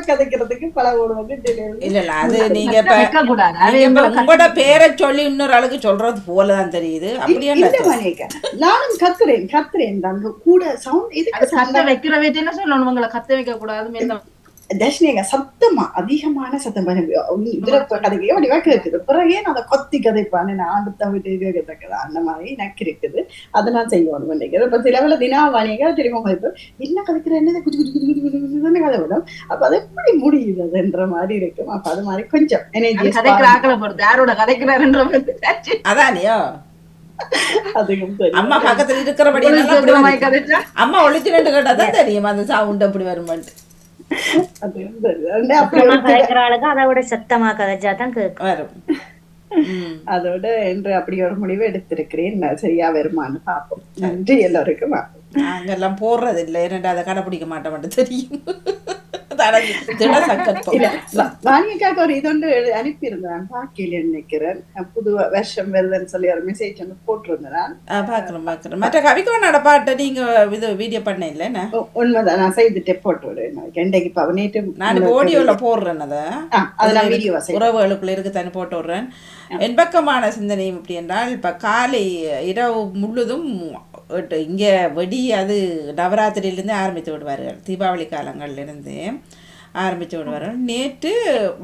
கதைக்கிறதுக்கு பல இல்ல இல்ல அது நீங்க உங்களோட பேரை சொல்லி இன்னொரு ஆளுக்கு சொல்றது போலதான் தெரியுது. அப்படியே இல்ல மணிக்கா நானும் கத்துறேன் கத்துறேன். கூட சவுண்ட் அது இதுக்கு கத்த சண்டை வைக்கிற வைத்து என்ன சொல்லணும். உங்களை கத்த வைக்க கூடாது தர்ஷினிங்க சத்தமா அதிகமான சத்தம் இதுல கதைக்கு வடிவா கேக்குது பிறகு ஏன் அதை கொத்தி கதைப்பான்னு நான் அடுத்த வீட்டு அந்த மாதிரி எனக்கு இருக்குது அதை நான் செய்யணும் நினைக்கிறேன் இப்ப சிலவில் தினாவாணிங்க திரும்ப மதிப்பு என்ன கதைக்கிற என்னது குச்சு குச்சு குச்சு குச்சு குச்சு குச்சுன்னு கதை விடும் அப்ப அது எப்படி முடியுது அதுன்ற மாதிரி இருக்கும் அப்ப அது மாதிரி கொஞ்சம் எனர்ஜி கதைக்கிற ஆக்களை பொறுத்து யாரோட கதைக்கிறாருன்ற. அதானியோ அம்மா பக்கத்துல இருக்கிறபடி அப்படி அம்மா ஒழிச்சு ரெண்டு கேட்டாதான் தெரியும் அந்த சவுண்ட் அப்படி வருமான்ட்டு அதுவும் தெரியும் அது அப்படி சத்தமா ஒரு கதைக்கிற ஆளுக்கு அதை விட சத்தமா கதைச்சா தான் கேட்கும் வரும். ம். அதோட என்று அப்படி ஒரு முடிவு எடுத்திருக்கிறேன். நான் சரியா வருமான்னு பார்ப்போம். நன்றி எல்லோருக்கும். நாங்கெல்லாம் போடுறது இல்லை. ஏன்னா அதை கடைப்பிடிக்க மாட்டோம் மட்டும் தெரியும். வாணியக்காக்கு ஒரு இதொன்று அனுப்பியிருந்தேன் பாக்கையில நினைக்கிறேன். புது வருஷம் வருதுன்னு சொல்லி ஒரு மெசேஜ் ஒன்று போட்டிருந்தேன் ஆ, பார்க்கிறோம் பார்க்கிறோம் மற்ற கவிக்கோனோட பாட்டை நீங்க இது வீடியோ பண்ண இல்லைண்ணா உ- உண்மைதான். நான் செய்துட்டே போட்டு விடுவேன். இன்றைக்கு இப்ப நேற்று நான் ஆடியோவில் போடுறேன் அதை. ஆ, அதை நான் வீடியோவா செய்வேன் உறவுகளுக்குள்ள இருக்கு தானே போட்டு விடுறேன் என் பக்கமான சிந்தனை எப்படி என்றால் இப்போ காலை இரவு முழுதும் இங்கே வெடி அது நவராத்திரியிலேருந்து ஆரம்பித்து விடுவார்கள். தீபாவளி காலங்கள்லேருந்து. ஆரம்பித்து விடுவார்கள் நேற்று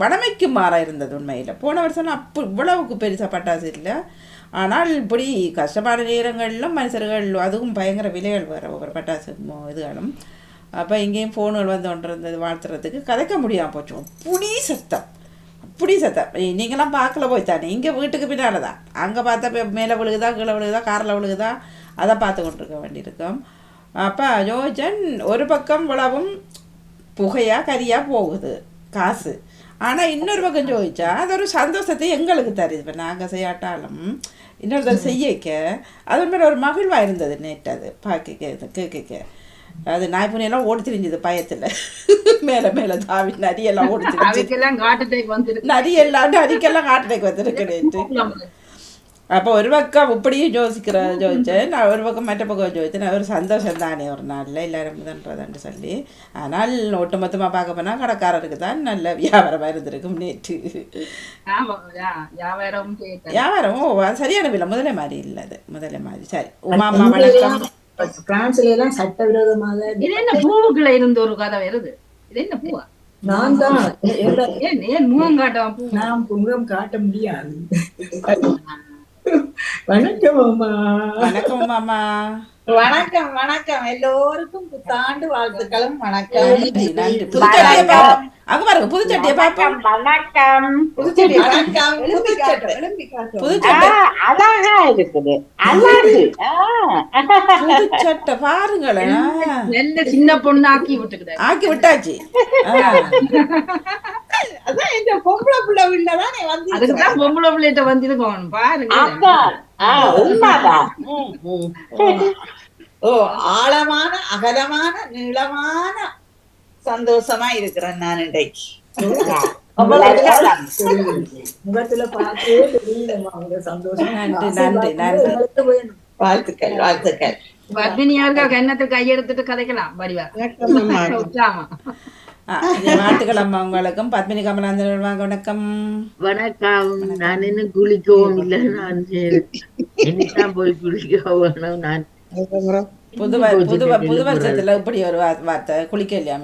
வடமைக்கு மாறாக இருந்தது உண்மையில். போன வருஷம் அப்போ இவ்வளவுக்கு பெருசாக பட்டாசு இல்லை. ஆனால் இப்படி கஷ்டமான நேரங்களிலும் மனுஷர்கள் அதுவும் பயங்கர விலைகள் வர ஒவ்வொரு பட்டாசு இதுகளும். அப்போ இங்கேயும் ஃபோன்கள் வந்து ஒன்று இருந்தது வாழ்த்துறதுக்கு. கதைக்க முடியாமல் போச்சு. புடி சத்தம். அப்படி சத்தம். நீங்களாம் பார்க்கல போய் தானே இங்கே வீட்டுக்கு பின்னால் தான் அங்கே பார்த்தா மேலே விழுகுதா கீழே விழுகுதா காரில் விழுகுதா? அதை பார்த்து கொண்டிருக்க வேண்டியிருக்கும். அப்போ யோஜன் ஒரு பக்கம் விழவும் புகையா கரியா போகுது காசு. ஆனால் இன்னொரு பக்கம் ஜோதிச்சா அது ஒரு சந்தோஷத்தை எங்களுக்கு தருது. இப்போ நாங்கள் செய்யாட்டாலும் இன்னொருத்தர் செய்யக்க அது மேலே ஒரு மகிழ்வாக இருந்தது நேற்று அது. பார்க்க கேட்க அது நாய்ப்புனையெல்லாம் ஓடி திரிஞ்சுது பயத்தில். மேலே மேலே தாவி நரியெல்லாம் ஓடி திரிஞ்சு. காட்டுட்டேக்கு நரியெல்லாம் நரிக்கெல்லாம் காட்டுக்கு வந்திருக்கு நேற்று அப்போ ஒரு பக்கம் இப்படியும் யோசிக்கிற ஜோதிச்சேன் நான் ஒரு பக்கம் மற்ற பக்கம் ஜோதிச்சேன் நான் ஒரு சந்தோஷம் தானே ஒரு நாளில் எல்லாரும் இதுன்றதுன்னு சொல்லி ஆனால் ஒட்டுமொத்தமாக பார்க்க போனால் கடைக்காரருக்கு தான் நல்ல வியாபாரமாக இருந்திருக்கும் நேற்று ஆமா யா- வியாபாரம் சரியான விலை முதலே மாதிரி இல்லை அது முதலே மாதிரி சரி உமாமா வணக்கம் பிரான்ஸ்ல எல்லாம் சட்டவிரோதமாக இது என்ன பூவுக்குள்ள இருந்து ஒரு கதை வருது இது என்ன பூவா நான் தான் ஏன் முகம் காட்டுவான் பூ நான் முகம் காட்ட முடியாது வணக்கம் அம்மா. வணக்கம் உமாமா வணக்கம் வணக்கம். எல்லோருக்கும் புத்தாண்டு வாழ்த்துக்களும் வணக்கம். அங்கே பாருங்க புதுச்சட்டியை வணக்கம் வணக்கம். புதுச்சட்டை அழகா இருக்குது. புதுச்சட்டை. பாருங்களேன். நல்ல சின்ன பொண்ணு ஆக்கி விட்டுக்கிட்ட ஆக்கி விட்டாச்சு. ஆழமான அகலமான நீளமான சந்தோஷமா இருக்கிறேன் நான் இன்றைக்கு. முகத்துல பார்த்தே தெரியலம்மா அவங்க சந்தோஷம். நன்றி, நன்றி. வாழ்த்துக்கள் வாழ்த்துக்கள். பத்மினியாருக்கு கன்னத்தில் கையெடுத்துட்டு கதைக்கலாம்? வடிவா. வாழ்த்துக்கள் அம்மா உங்களுக்கும். பத்மினி கமலாந்தன் வாங்க வணக்கம். வணக்கம். நான் இன்னும் குளிக்கவும் இல்லை நான் என்னதான் போய் குளிக்க வேணும் நான். புது புது புது வருஷத்துல இப்படி ஒரு வார்த்தை குளிக்க இல்லையா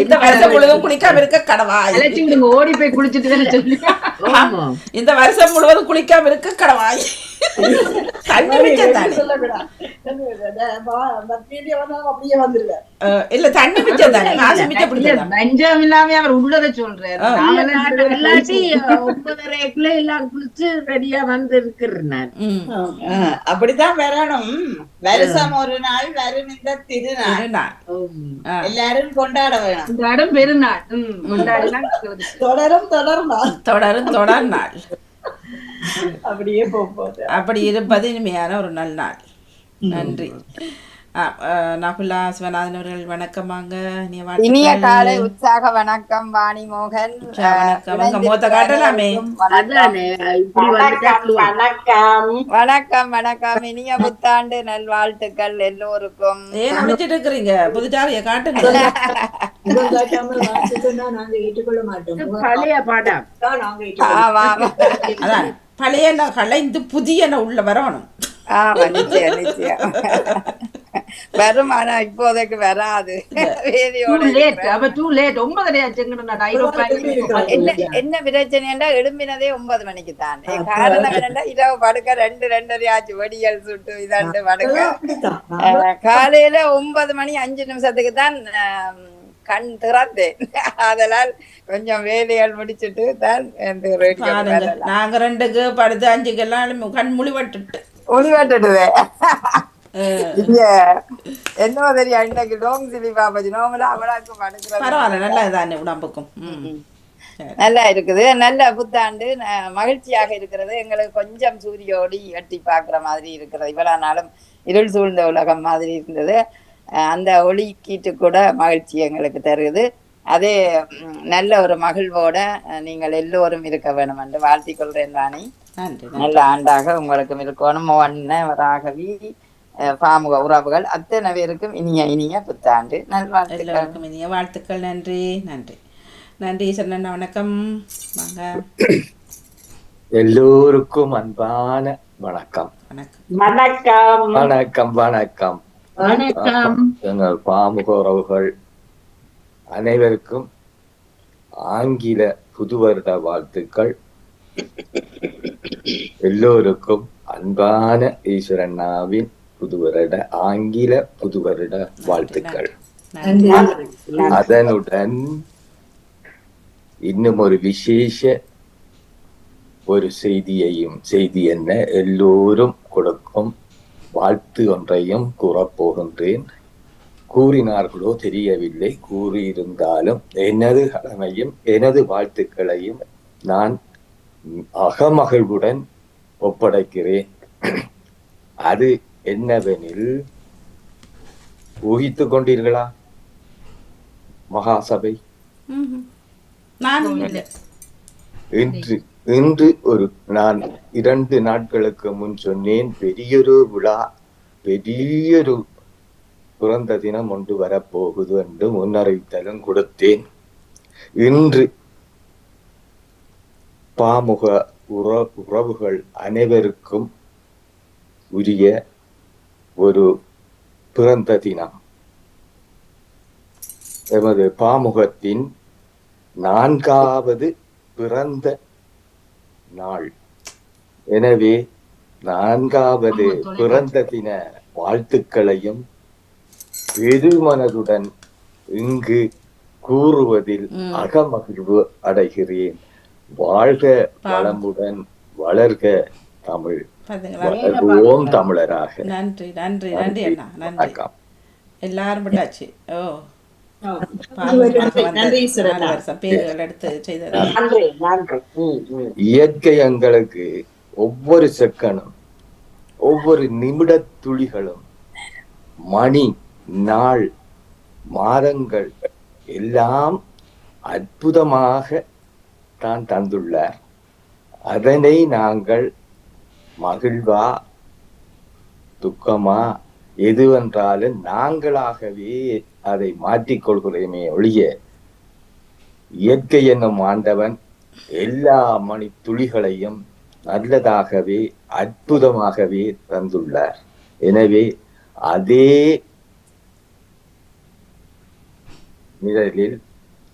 இந்த வருஷம் முழுவதும் குளிக்காம இருக்க விடுங்க ஓடி போய் குளிச்சுட்டு இந்த வருஷம் முழுவதும் குளிக்காம இருக்க கடவாய் இல்ல தண்ணி மிச்சம் தானே? காசு மிச்சம் பிடிச்சதான் பஞ்சம் இல்லாம அவர் உள்ளதை சொல்றாரு. இல்லாட்டி ஒன்பதரைக்குள்ள எல்லாம் குளிச்சு ரெடியா வந்து இருக்கிறேன் அப்படித்தான் வரணும். வருஷம் ஒரு நாள் வரும் இந்த திருநாள். எல்லாரும் கொண்டாட வேணும். இடம் பெருநாள். கொண்டாடிலாம். தொடரும் தொடரும் தொடரும் தொடர் நாள். அப்படியே போகும்போது. அப்படி இருப்பது இனிமையான ஒரு நல்ல நாள். நன்றி. நகுலா சிவநாதன் அவர்கள் வணக்கமாங்க இனிய. காலை உற்சாக வணக்கம் வாணி மோகன். முகத்தை காட்டலாமே. வணக்கம். வணக்கம் இனிய புத்தாண்டு நல்வாழ்த்துக்கள் எல்லோருக்கும். ஏன் ஒழிச்சிட்டு இருக்கிறீங்க? புதுச்சாரியை காட்டுங்க. பழைய படம். பழையன கலைந்து புதியன உள்ள வரணும். ஆமா நிச்சயம் நிச்சயம். வரும் ஆனா இப்போதைக்கு வராது. என்ன பிரச்சனைன்னா எழும்பினதே ஒன்பது மணிக்கு தான். காரணம் என்னன்னா இரவு படுக்க ரெண்டு ரெண்டரை ஆச்சு. வெடியல் சுட்டு இதாண்டு படுக்க. காலையில ஒன்பது மணி அஞ்சு நிமிஷத்துக்கு தான் கண் திறந்தேன் அதனால் கொஞ்சம் வேலைகள் முடிச்சிட்டு தான் இந்த ரேடியோ. நாங்க ரெண்டுக்கு படுத்து அஞ்சுக்கெல்லாம் கண் முழிவட்டுட்டு. ஒளிவட்டுடுவேன் இங்க என்னவோ தெரியும்? இன்னைக்கு நோம் சிலி பாப்பாச்சு நோம்புல அவளாக்கு படுக்கிறது. பரவாயில்ல நல்லது தானே உடம்புக்கும். நல்லா இருக்குது. நல்ல புத்தாண்டு. மகிழ்ச்சியாக இருக்கிறது. எங்களுக்கு கொஞ்சம் சூரிய ஒளி எட்டி பார்க்குற மாதிரி இருக்கிறது. இவ்வளவு நாளும் இருள் சூழ்ந்த உலகம் மாதிரி இருந்தது. அந்த ஒளி கீட்டு கூட மகிழ்ச்சி எங்களுக்கு தருது. அதே நல்ல ஒரு மகிழ்வோட நீங்கள் எல்லோரும் இருக்க வேணும் என்று வாழ்த்திக் கொள்றேன் ராணி. நல்ல ஆண்டாக உங்களுக்கும் இருக்கணும். மோகன ராகவி பாமுக உறவுகள் அத்தனை பேருக்கும் இனிய இனிய புத்தாண்டு. நல்வாழ்த்துக்கள். இனிய வாழ்த்துக்கள். நன்றி நன்றி. நன்றி சரணா வணக்கம். வாங்க. எல்லோருக்கும் அன்பான வணக்கம். வணக்கம். வணக்கம் வணக்கம். வணக்கம். எங்கள் பாமுக உறவுகள் அனைவருக்கும் ஆங்கில புது வருட வாழ்த்துக்கள். எல்லோருக்கும் அன்பான ஈஸ்வரண்ணாவின் புது வருட ஆங்கில புது வருட வாழ்த்துக்கள் அதனுடன் இன்னும் ஒரு விசேஷ ஒரு செய்தியையும் செய்தி என்ன? எல்லோரும் கொடுக்கும் வாழ்த்து ஒன்றையும் கூறப்போகின்றேன். கூறினார்களோ தெரியவில்லை. கூறியிருந்தாலும் எனது கடமையும் எனது வாழ்த்துக்களையும் நான் அகமகிழ்வுடன் ஒப்படைக்கிறேன். அது என்னவெனில் ஊகித்துக் கொண்டீர்களா? மகாசபை? இன்று இன்று ஒரு நான் இரண்டு நாட்களுக்கு முன் சொன்னேன் பெரியொரு விழா பெரியொரு பிறந்த தினம் ஒன்று வரப்போகுது என்று முன்னறிவித்தலும் கொடுத்தேன். இன்று பாமுக உற உறவுகள் அனைவருக்கும் உரிய ஒரு பிறந்த தினம். எமது பாமுகத்தின் நான்காவது பிறந்த நாள். எனவே நான்காவது பிறந்த தின வாழ்த்துக்களையும் பெருமனதுடன் இங்கு கூறுவதில். அகமகிழ்வு அடைகிறேன். வாழ்க வளமுடன் வளர்க தமிழ். வளர்வோம் தமிழராக. நன்றி நன்றி நன்றி அண்ணா நன்றி. எல்லாரும் ஓ. இயற்கை எங்களுக்கு ஒவ்வொரு செக்கனும் ஒவ்வொரு நிமிட துளிகளும் மணி நாள் மாதங்கள் எல்லாம் அற்புதமாக தான் தந்துள்ளார். அதனை நாங்கள் மகிழ்வா துக்கமா எதுவென்றாலும் நாங்களாகவே அதை மாற்றிக்கொள்கிறோமே ஒழிய இயற்கை என்னும் ஆண்டவன் எல்லா மணி துளிகளையும் நல்லதாகவே அற்புதமாகவே தந்துள்ளார். எனவே அதே நிழலில்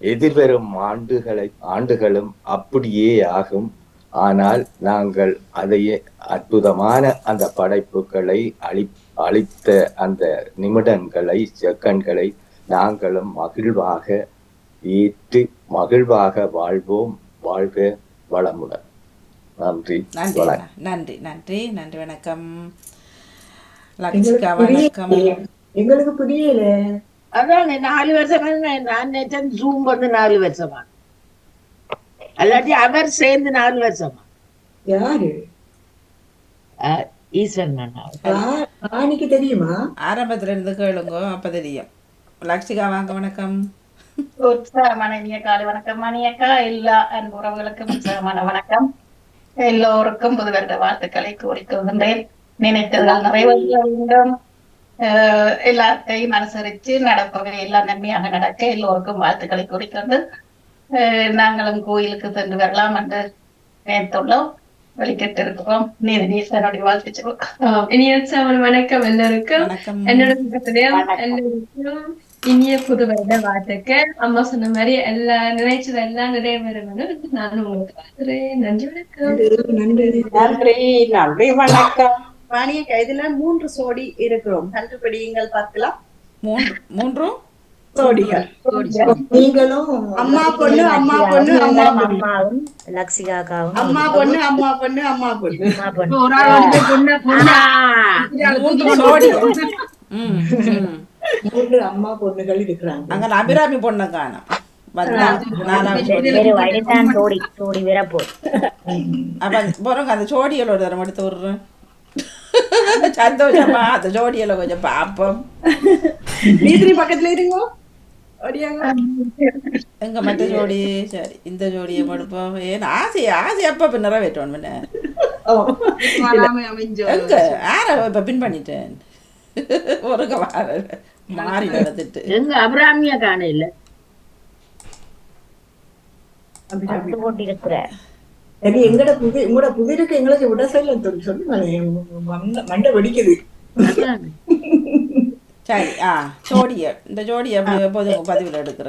எதிர்வரும் ஆண்டுகளை ஆண்டுகளும் அப்படியே ஆகும். ஆனால் நாங்கள் அதையே அற்புதமான அந்த படைப்புகளை அளி அளித்த அந்த நிமிடங்களை செகண்ட்களை நாங்களும் மகிழ்வாக ஏற்று மகிழ்வாக வாழ்வோம். வாழ்க வளமுடன். நன்றி. நன்றி. நன்றி. நன்றி. நன்றி. வணக்கம். வணக்கம் புரியல. எங்களுக்கு புரியல. அதான் நாலு வருஷமா நான் நினைச்சேன் ஜூம் வந்து நாலு வருஷமா. அல்லாட்டி அவர் சேர்ந்து நாலு வருஷமா? யாரு? ஈஸ்வரன் ஆணிக்கு தெரியுமா? ஆரம்பத்துல இருந்து கேளுங்க அப்ப தெரியும். லக்ஷிகா வாங்க வணக்கம். உற்சாகமான இனிய காலை வணக்கம். மணியக்கா எல்லா அன்பு உறவுகளுக்கும் உற்சாகமான வணக்கம். எல்லோருக்கும் புது வருட வாழ்த்துக்களை கூறிக்கொள்கின்றேன் நினைத்ததால் நிறைவேற்ற வேண்டும். எல்லாத்தையும் அனுசரித்து நடப்பவை எல்லாம் நன்மையாக நடக்க எல்லோருக்கும் வாழ்த்துக்களை கூறிக்கொண்டு நாங்களும் கோயிலுக்கு சென்று வரலாம் என்று நினைத்துள்ளோம். வெளிக்கிட்டு இருக்கிறோம் நீதி நீசனுடைய வாழ்த்து சொல்லுவோம். இனிய உற்சாகம் வணக்கம் எல்லோருக்கும். என்னோட எல்லாருக்கும் இனிய புது வருட வாழ்த்துக்கள். அம்மா சொன்ன மாதிரி எல்லா நினைச்சது எல்லாம் நிறைவேறணும் நானும் உங்களுக்கு வாழ்த்துறேன். நன்றி வணக்கம். நன்றி. நன்றி. நன்றி வணக்கம். வாணியக்கா இதுல மூன்று சோடி இருக்கிறோம். கண்டுபிடியுங்கள் பார்க்கலாம். மூன்று மூன்றும் நீங்களும் அம்மா பொண்ணு அம்மா பொண்ணு அம்மா பொண்ணு. அம்மாவும் லக்ஷிகாக்காவும் அம்மா பொண்ணு அம்மா பொண்ணு அம்மா பொண்ணு. அம்மா பொண்ணு. ஒரு ஆள் பொண்ணு அம்மா பொண்ணுகள் இருக்கிறாங்க. அங்க அபிராமி பொண்ணை காணும். அந்த தரம் எடுத்து விடுறேன். சந்தோஷமா அந்த ஜோடியில கொஞ்சம் பாப்போம் நீதிரி பக்கத்துல இருங்கோ. எங்க மற்ற ஜோடி? சரி இந்த ஜோடியை படுப்போம். ஏன் ஆசை ஆசை அப்ப இப்ப நிறைவேற்றணும் எங்க? ஆற இப்ப பின் பண்ணிட்டேன்? ஒரு மாறி நடந்துட்டு. எங்க அபிராமியா காண இல்ல? எங்கட புதி உங்களோட புதிருக்கு எங்களுக்கு விட சொல்ல சொல்லி மண்டை வெடிக்குது. சரி ஆ ஜோடியை இந்த ஜோடியை எப்போதும் பதிவில் எடுக்கிறேன்